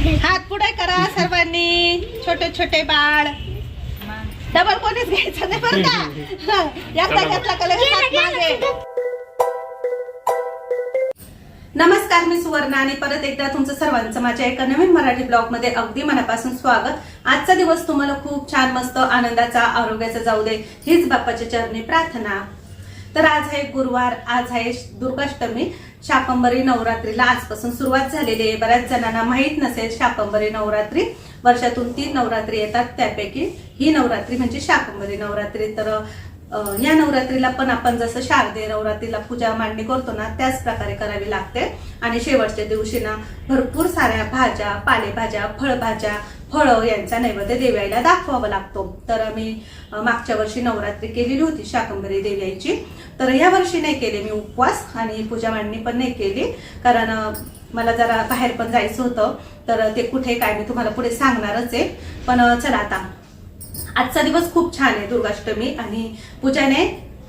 हात पुढे करा सर्वांनी. छोटे छोटे बाळ. डबल कोणीच घ्यायचं नाही बरं का? एकदा घेतला का लगेच हात मागे. नमस्कार मी सुवर्णा आणि परत एकदा तुमचं सर्वांचं माझ्या एका नवीन मराठी ब्लॉगमध्ये अगदी मनापासून स्वागत. आजचा दिवस तुम्हाला खूप छान मस्त आनंदाचा आरोग्याचा जाऊ दे. हीच बाप्पाच्या चरणी प्रार्थना. तर आज आहे गुरुवार आज आहे दुर्गाष्टमी शाकंबरी नवरात्रीला आजपासून सुरुवात झालेली आहे. बऱ्याच जणांना माहीत नसेल शाकंबरी नवरात्री वर्षातून तीन नवरात्री येतात. त्यापैकी ही नवरात्री म्हणजे शाकंबरी नवरात्री. तर या नवरात्रीला पण आपण जसं शारदे नवरात्रीला पूजा मांडणी करतो ना त्याच प्रकारे करावी लागते. आणि शेवटच्या दिवशी ना भरपूर साऱ्या भाज्या पालेभाज्या फळभाज्या फळं यांचा नैवेद्य देव्याला दाखवावा लागतो. तर मी मागच्या वर्षी नवरात्री केलेली होती शाकंभरी देव्याची तर या वर्षी नाही केले मी उपवास आणि पूजा मांडणी पण नाही केली. कारण मला जरा बाहेर पण जायचं होतं. तर ते कुठे काय मी तुम्हाला पुढे सांगणारच आहे. पण चला आता. आजचा दिवस खूप छान आहे दुर्गाष्टमी. आणि पूजाने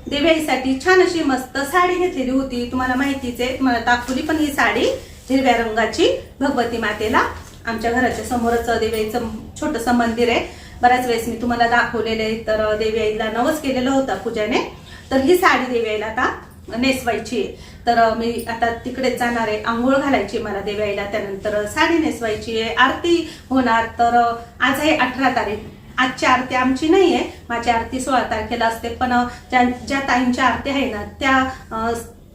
देवाईसाठी छान अशी मस्त साडी घेतलेली होती. तुम्हाला माहितीच आहे तुम्हाला दाखवली पण ही साडी हिरव्या रंगाची भगवती मातेला. आमच्या घराच्या समोरच देवाईचं छोटस मंदिर आहे. बऱ्याच वेळेस मी तुम्हाला दाखवलेले आहे तर आईला नवस केलेलं होतं पूजाने. तर ही साडी देवाईला आता नेसवायची आहे. तर मी आता तिकडेच जाणार आहे आंघोळ घालायची मला देवाईला त्यानंतर साडी नेसवायची आहे आरती होणार. तर आज आहे अठरा तारीख. आजची आरती आमची नाही आहे माझी आरती सोळा तारखेला असते पण ज्या ज्या ताईंच्या आरती आहे ना त्या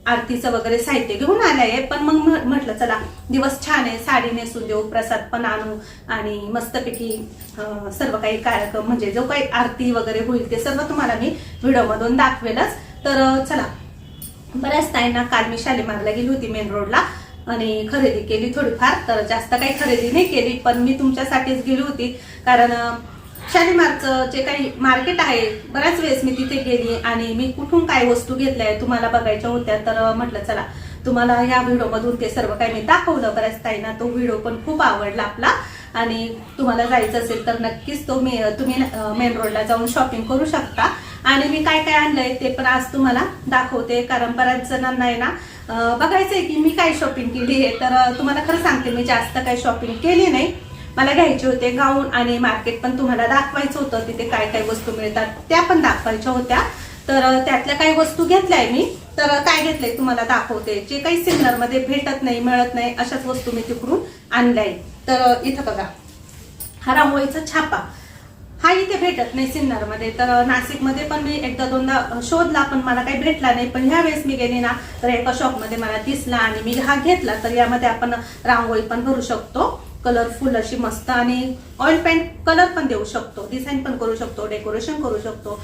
आरतीचं वगैरे साहित्य घेऊन आले आहे पण मग म्हटलं चला दिवस छान आहे साडी नेसून देऊ प्रसाद पण आणू आणि मस्तपैकी सर्व काही कार्यक्रम म्हणजे जो काही आरती वगैरे होईल ते सर्व तुम्हाला मी व्हिडिओमधून दाखवेलच. तर चला बऱ्याच ताईंना काल मी शालीमारला गेली होती मेन रोडला आणि खरेदी केली थोडीफार. तर जास्त काही खरेदी नाही केली पण मी तुमच्यासाठीच गेली होती. कारण शालिमारचं जे काही मार्केट आहे बऱ्याच वेळेस मी तिथे गेली आणि मी कुठून काय वस्तू घेतल्या तुम्हाला बघायच्या होत्या तर म्हटलं चला तुम्हाला या व्हिडिओमधून ते सर्व काही मी दाखवलं. बऱ्याच ताईंना तो व्हिडिओ पण खूप आवडला आपला. आणि तुम्हाला जायचं असेल तर नक्कीच तो मी तुम्ही मेन रोडला जाऊन शॉपिंग करू शकता. आणि मी काय काय आणलंय ते पण आज तुम्हाला दाखवते कारण बऱ्याच जणांना आहे ना बघायचं बघायचंय की मी काय शॉपिंग केली आहे. तर तुम्हाला खरं सांगते मी जास्त काही शॉपिंग केली नाही. मला घ्यायचे होते गाऊन आणि मार्केट पण तुम्हाला दाखवायचं होतं तिथे काय काय वस्तू मिळतात त्या पण दाखवायच्या होत्या. तर त्यातल्या काही वस्तू घेतल्याय मी. तर काय घेतलंय तुम्हाला दाखवते. जे काही सिन्नरमध्ये भेटत नाही मिळत नाही अशाच वस्तू मी तिकडून आणल्याय. तर इथं बघा. हा रांगोळीचा छापा. हा इथे भेटत नाही सिन्नरमध्ये तर नाशिकमध्ये पण मी एकदा दोनदा शोधला पण मला काही भेटला नाही. पण ह्या वेळेस मी गेली ना तर एका शॉपमध्ये मला दिसला आणि मी हा घेतला. तर यामध्ये आपण रांगोळी पण भरू शकतो. कलरफुल अशी मस्त आणि ऑइल पेंट कलर पण देऊ शकतो. डिझाईन पण करू शकतो डेकोरेशन करू शकतो.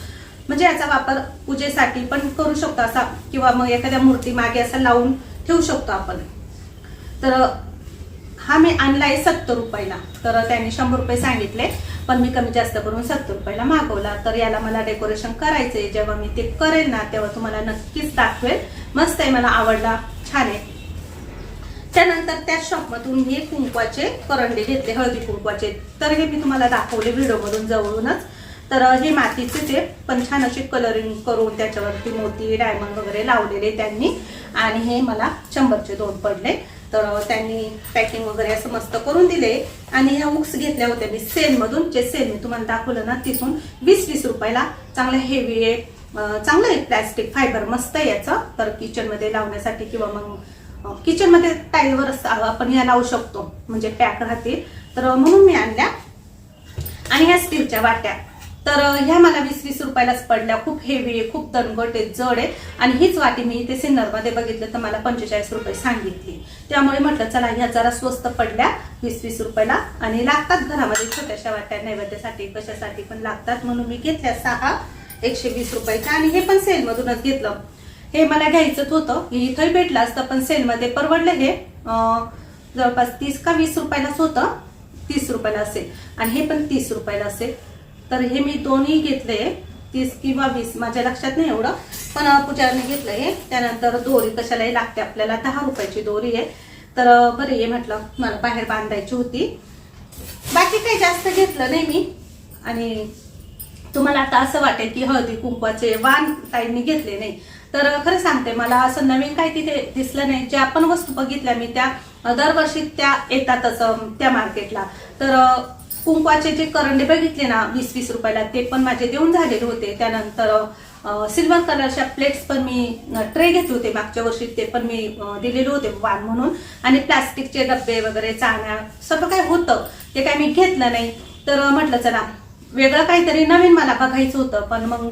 म्हणजे याचा वापर पूजेसाठी पण करू शकतो असा किंवा मग एखाद्या मूर्ती मागे असा लावून ठेवू शकतो आपण. तर हा मी आणलाय सत्तर रुपयाला. तर त्यांनी शंभर रुपये सांगितले पण मी कमी जास्त करून सत्तर रुपयाला मागवला. तर याला मला डेकोरेशन करायचंय. जेव्हा मी ते करेल ना तेव्हा तुम्हाला नक्कीच दाखवेल. मस्त आहे मला आवडला. छान आहे. त्यानंतर त्या शॉपमधून हे कुंकवाचे करंडे घेतले हळदी कुंकवाचे. तर हे मी तुम्हाला दाखवले व्हिडिओमधून जवळूनच. तर हे मातीचे ते पण छान अशी कलरिंग करून त्याच्यावरती मोती डायमंड वगैरे लावलेले त्यांनी. आणि हे मला शंभरचे दोन पडले. तर त्यांनी पॅकिंग वगैरे असं मस्त करून दिले. आणि ह्या उक्स घेतल्या होत्या मी सेलमधून. जे सेल मी तुम्हाला दाखवलं ना तिथून वीस वीस रुपयाला. चांगलं हेवी आहे. चांगलं आहे प्लॅस्टिक फायबर मस्त आहे याचं. तर किचनमध्ये लावण्यासाठी किंवा मग हो. किचनमध्ये टाईलवर आपण ह्या लावू शकतो. म्हणजे पॅक राहतील. तर म्हणून मी आणल्या. आणि ह्या स्टीलच्या वाट्या. तर ह्या मला वीस वीस रुपयालाच पडल्या. खूप हेवी आहे खूप दणगट आहे जड आहे. आणि हीच वाटी मी इथे सिन्नरमध्ये बघितलं तर मला पंचेचाळीस रुपये सांगितली. त्यामुळे म्हटलं चला ह्या जरा स्वस्त पडल्या. वीस वीस रुपयाला. आणि लागतात घरामध्ये छोट्याशा वाट्या. नैवेद्यासाठी कशासाठी पण लागतात. म्हणून मी घेतल्या सहा. एकशे वीस रुपयाच्या. आणि हे पण सेलमधूनच घेतलं. हे मला घ्यायचंच होतं. हे इथंही भेटलं असतं पण सेलमध्ये परवडलं हे. जवळपास तीस का वीस रुपयालाच होतं. तीस रुपयाला असेल. आणि हे पण तीस रुपयाला असेल. तर हे मी दोन्ही घेतले. तीस किंवा वीस माझ्या लक्षात नाही एवढं. पण पूजाने घेतलं हे. त्यानंतर दोरी कशालाही लागते आपल्याला. दहा रुपयाची दोरी आहे. तर बरं हे म्हटलं मला बाहेर बांधायची होती. बाकी काही जास्त घेतलं नाही मी. आणि तुम्हाला आता असं वाटेल की हळदी कुंकवाचे वाण ताईंनी घेतले नाही. तर खरं सांगते मला असं नवीन काही तिथे दिसलं नाही. ज्या पण वस्तू बघितल्या मी त्या दरवर्षी त्या येतातच त्या मार्केटला. तर कुंकवाचे जे करंडे बघितले ना वीस वीस रुपयाला ते पण माझे देऊन झालेले होते. त्यानंतर सिल्वर कलरच्या प्लेट्स पण मी ट्रे घेतले होते मागच्या वर्षी. ते पण मी दिलेले होते वाण म्हणून. आणि प्लास्टिकचे डब्बे वगैरे चाण्या सगळं काही होतं ते काय मी घेतलं नाही. तर म्हटलं चला वेगळं काहीतरी नवीन मला बघायचं होतं. पण मग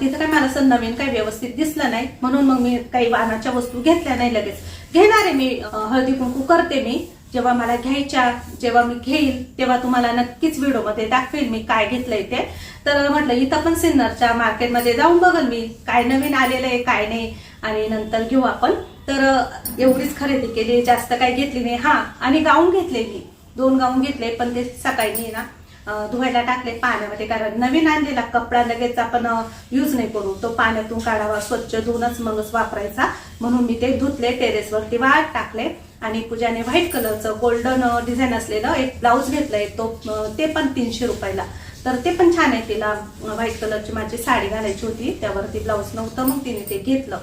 तिथं काय मला असं नवीन काही व्यवस्थित दिसलं नाही. म्हणून मग मी काही वाहनाच्या वस्तू घेतल्या नाही लगेच. घेणार आहे मी हळदी कुंकू करते मी. जेव्हा मला घ्यायच्या जेव्हा मी घेईल तेव्हा तुम्हाला नक्कीच व्हिडिओमध्ये दाखवेल मी काय घेतलंय ते. तर म्हटलं इथं पण सिन्नरच्या मार्केटमध्ये जाऊन बघल मी. काय नवीन आलेलं आहे काय नाही. आणि नंतर घेऊ आपण. तर एवढीच खरेदी केली. जास्त काही घेतली नाही. हा आणि गाऊन घेतले मी. दोन गाऊन घेतले पण ते सकाळी ना धुवायला टाकले पाण्यामध्ये कारण नवीन आणलेला कपडा लगेच आपण यूज नाही करू. तो पाण्यातून काढावा स्वच्छ धुवूनच मगच वापरायचा. म्हणून मी ते धुतले टेरेसवरती वाट टाकले. आणि पूजाने व्हाईट कलरचं गोल्डन डिझाईन असलेलं एक ब्लाऊज घेतलंय तो ते पण तीनशे रुपयाला. तर ते पण छान आहे तिला व्हाईट कलरची माझी साडी घालायची होती. त्यावरती ब्लाऊज नव्हतं मग तिने ते घेतलं.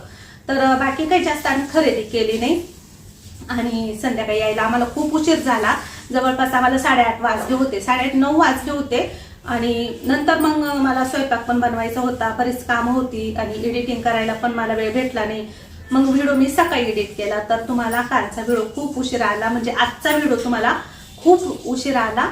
तर बाकी काही जास्त आम्ही खरेदी केली नाही. आणि संध्याकाळी यायला आम्हाला खूप उशीर झाला. जवळपास आम्हाला साडेआठ वाजले होते. साडेआठ नऊ वाजले होते. आणि नंतर मग मला स्वयंपाक पण बनवायचा होता. बरीच कामं होती आणि एडिटिंग करायला पण मला वेळ भेटला नाही. मग व्हिडिओ मी सकाळी एडिट केला. तर तुम्हाला कालचा व्हिडिओ खूप उशीर आला. म्हणजे आजचा व्हिडिओ तुम्हाला खूप उशीर आला.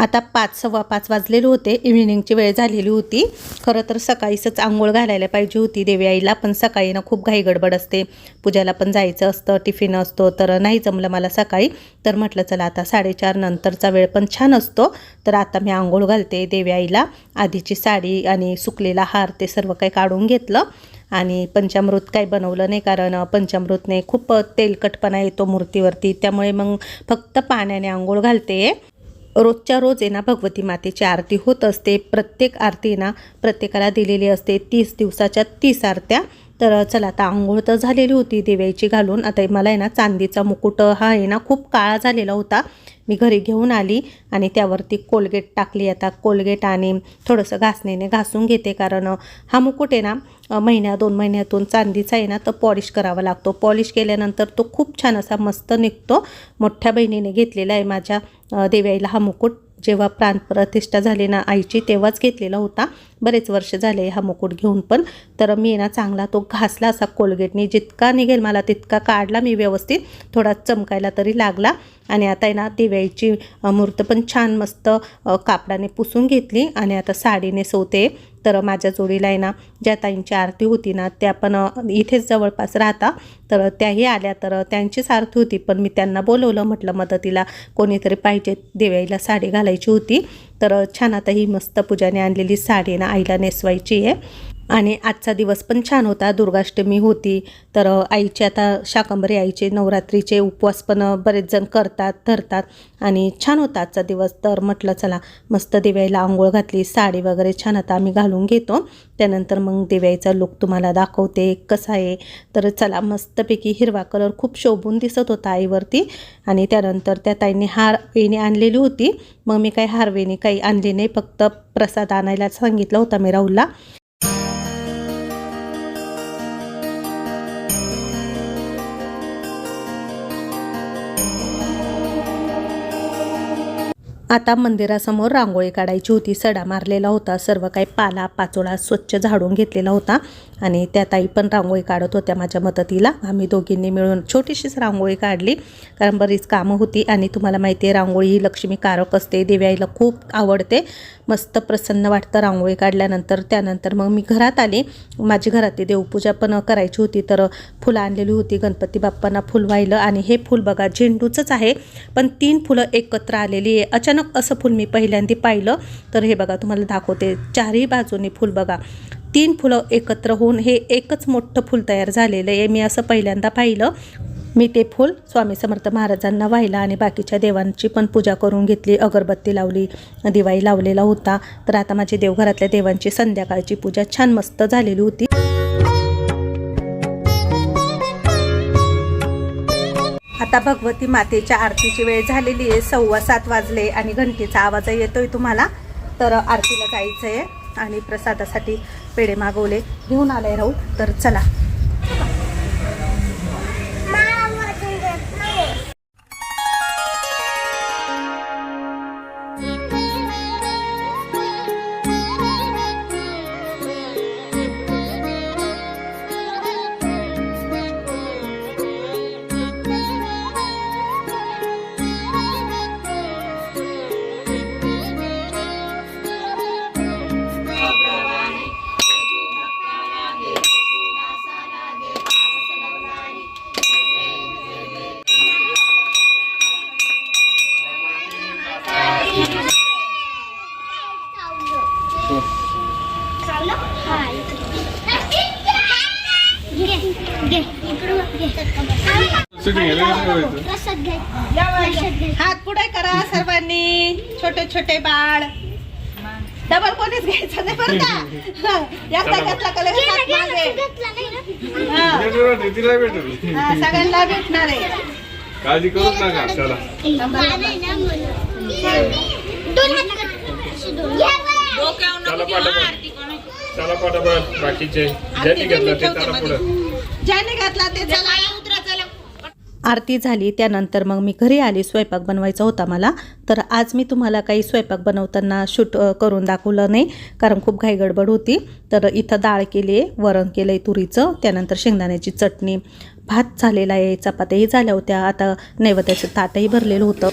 आता पाच सव्वा पाच वाजलेले होते. इव्हिनिंगची वेळ झालेली होती. खरं तर सकाळीच आंघोळ घालायला पाहिजे होती. देवी आईला पण सकाळी ना खूप घाई गडबड असते. पूजाला पण जायचं असतं टिफिन असतो. तर नाही जमलं मला सकाळी. तर म्हटलं चला आता साडेचार नंतरचा वेळ पण छान असतो. तर आता मी आंघोळ घालते. देवी आईला आधीची साडी आणि सुकलेला हार ते सर्व काही काढून घेतलं. आणि पंचामृत काही बनवलं नाही कारण पंचामृतने खूप तेलकटपणा येतो मूर्तीवरती. त्यामुळे मग फक्त पाण्याने आंघोळ घालते. रोजच्या रोज येणा ना भगवती मातेची आरती होत असते. प्रत्येक आरती ना प्रत्येकाला दिलेली असते तीस दिवसाच्या तीस आरत्या. तर चला आता आंघोळ तर झालेली होती दिव्याची घालून. आता मला आहे ना चांदीचा मुकुट हा आहे ना खूप काळा झालेला होता. मी घरी घेऊन आली आणि त्यावरती कोलगेट टाकली. आता कोलगेट आणि थोडंसं घासणीने घासून घेते कारण हा मुकुट आहे ना महिन्या दोन महिन्यातून चांदीचा आहे ना तर पॉलिश करावा लागतो. पॉलिश केल्यानंतर तो खूप छान असा मस्त निघतो. मोठ्या बहिणीने घेतलेला आहे माझ्या अ, देवाईला हा मुकुट. जेव्हा प्राणप्रतिष्ठा झाली ना आईची तेव्हाच घेतलेला होता. बरेच वर्ष झाले हा मुकुट घेऊन पण. तर मी ना चांगला तो घासला असा कोलगेटने. जितका निघेल मला तितका काढला मी व्यवस्थित. थोडा चमकायला तरी लागला. आणि आता आहे ना दिव्याची मूर्त पण छान मस्त कापडाने पुसून घेतली. आणि आता साडीने सोते. तर माझ्या जोडीला आहे ना ज्या ताईंची आरती होती ना त्या पण इथेच जवळपास राहता. तर त्याही आल्या तर त्यांचीच आरती होती. पण मी त्यांना बोलवलं म्हटलं मदतीला कोणीतरी पाहिजे देवाईला साडी घालायची होती. तर छान आता ही मस्त पूजाने आणलेली साडी ना आईला नेसवायची आहे. आणि आजचा दिवस पण छान होता. दुर्गाष्टमी होती. तर आईचे आता शाकंबरी आईचे नवरात्रीचे उपवास पण बरेच जण करतात धरतात आणि छान होता आजचा दिवस. तर म्हटलं चला मस्त दिव्याईला आंघोळ घातली साडी वगैरे छान आता आम्ही घालून घेतो. त्यानंतर मग दिव्याईचा लुक तुम्हाला दाखवते कसा आहे. तर चला मस्तपैकी हिरवा कलर खूप शोभून दिसत होता आईवरती आणि त्यानंतर त्या ताईंनी हार वेणी आणलेली होती. मग मी काही हारवेणी काही आणली नाही. फक्त प्रसाद आणायला सांगितलं होता मी राहुलला. आता मंदिरासमोर रांगोळी काढायची होती. सडा मारलेला होता. सर्व काही पाला पाचोळा स्वच्छ झाडून घेतलेला होता. आणि त्या ताई पण रांगोळी काढत होत्या माझ्या मदतीला. आम्ही दोघींनी मिळून छोटीशीच रांगोळी काढली. कारण बरीच कामं होती. आणि तुम्हाला माहिती आहे रांगोळी ही लक्ष्मीकारक असते. देव्याईला खूप आवडते. मस्त प्रसन्न वाटतं रांगोळी काढल्यानंतर. त्यानंतर मग मी घरात आली. माझी घरातली देवपूजा पण करायची होती. तर फुलं आणलेली होती. गणपती बाप्पांना फुल वाहिलं आणि हे फुल बघा झेंडूचंच आहे. पण तीन फुलं एकत्र आलेली आहे. अचानक असं फुल मी पहिल्यांदा पाहिलं. तर हे बघा तुम्हाला दाखवते. चारही बाजूनी फुल बघा. तीन फुलं एकत्र होऊन हे एकच मोठं फूल तयार झालेलं आहे. मी असं पहिल्यांदा पाहिलं. मी ते फूल स्वामी समर्थ महाराजांना वाहिला आणि बाकीच्या देवांची पण पूजा करून घेतली. अगरबत्ती लावली दिवाळी लावलेला होता. तर आता माझी देवघरातल्या देवांची संध्याकाळची पूजा छान मस्त झालेली होती. आता भगवती मातेच्या आरतीची वेळ झालेली आहे. सव्वा सात वाजले आणि घंटीचा आवाज येतोय तुम्हाला. तर आरतीला जायचं आहे आणि प्रसादासाठी पेढे मागवले. घेऊन आले राहू तर चला. हात पुढे करा सर्वांनी छोटे छोटे बाळ. डबल कोणीच घ्यायचं नाही बरं का? एकदा घेतला सगळ्यांना भेटणार आहे. काळजी करूच नका चला. चला बाकीचे. ज्यांनी घेतलं ते चला पुढं. ज्याने घातला ते चला. आरती झाली त्यानंतर मग मी घरी आली स्वयंपाक बनवायचा होता मला. तर आज मी तुम्हाला काही स्वयंपाक बनवताना शूट करून दाखवलं नाही कारण खूप घाई गडबड होती. तर इथं डाळ केली आहे वरण केलं आहे तुरीचं त्यानंतर शेंगदाण्याची चटणी भात झालेला आहे चपात्याही झाल्या होत्या. आता नैवेद्याचं ताटही भरलेलं होतं.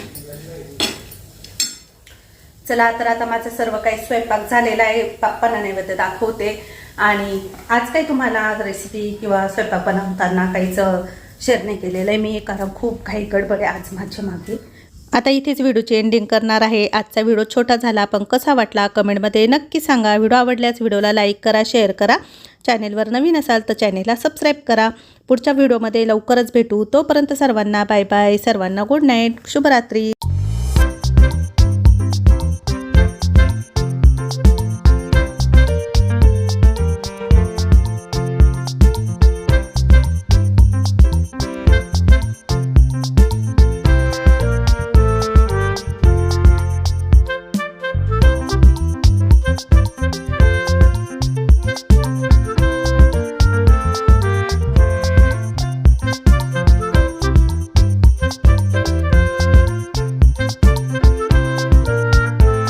चला तर आता माझं सर्व काही स्वयंपाक झालेला आहे. पप्पांना नैवेद्य दाखवते. आणि आज काही तुम्हाला रेसिपी किंवा स्वयंपाक बनवताना काहीच शेअर नाही केलेलं आहे. मी कारण खूप काही गडबड आहे आज माझ्या मागे. आता इथेच व्हिडिओची एंडिंग करणार आहे. आजचा व्हिडिओ छोटा झाला पण कसा वाटला कमेंटमध्ये नक्की सांगा. व्हिडिओ आवडल्यास व्हिडिओला लाईक करा शेअर करा. चॅनेलवर नवीन असाल तर चॅनेलला सबस्क्राईब करा. पुढच्या व्हिडिओमध्ये लवकरच भेटू. तोपर्यंत सर्वांना बाय बाय सर्वांना गुड नाईट शुभरात्री.